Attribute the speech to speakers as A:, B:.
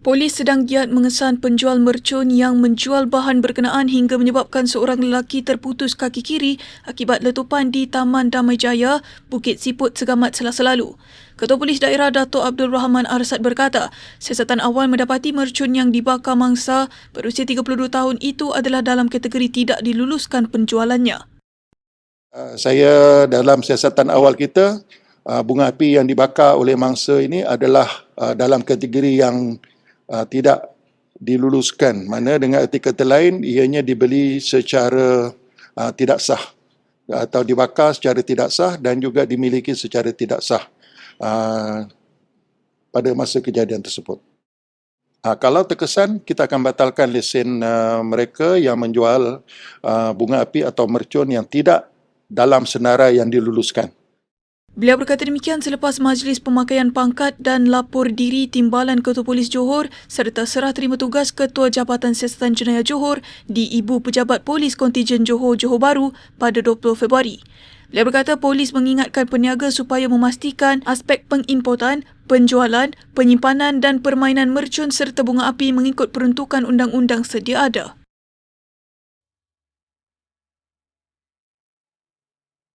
A: Polis sedang giat mengesan penjual mercun yang menjual bahan berkenaan hingga menyebabkan seorang lelaki terputus kaki kiri akibat letupan di Taman Damai Jaya, Bukit Siput, Segamat selasa lalu. Ketua Polis Daerah Dato' Abdul Rahman Arsad berkata, siasatan awal mendapati mercun yang dibakar mangsa berusia 32 tahun itu adalah dalam kategori tidak diluluskan penjualannya.
B: Uh, saya dalam siasatan awal kita, uh, bunga api yang dibakar oleh mangsa ini adalah uh, dalam kategori yang uh, tidak diluluskan. Mana dengan erti kata lain, ianya dibeli secara uh, tidak sah atau dibakar secara tidak sah dan juga dimiliki secara tidak sah uh, pada masa kejadian tersebut. Uh, kalau terkesan, kita akan batalkan lesen uh, mereka yang menjual uh, bunga api atau mercun yang tidak dalam senarai yang diluluskan.
A: Beliau berkata demikian selepas Majlis Pemakaian Pangkat dan Lapor Diri Timbalan Ketua Polis Johor serta serah terima tugas Ketua Jabatan Siasatan Jenayah Johor di Ibu Pejabat Polis Kontijen Johor Johor Baru pada 20 Februari. Beliau berkata polis mengingatkan peniaga supaya memastikan aspek pengimportan, penjualan, penyimpanan dan permainan mercun serta bunga api mengikut peruntukan undang-undang sedia ada.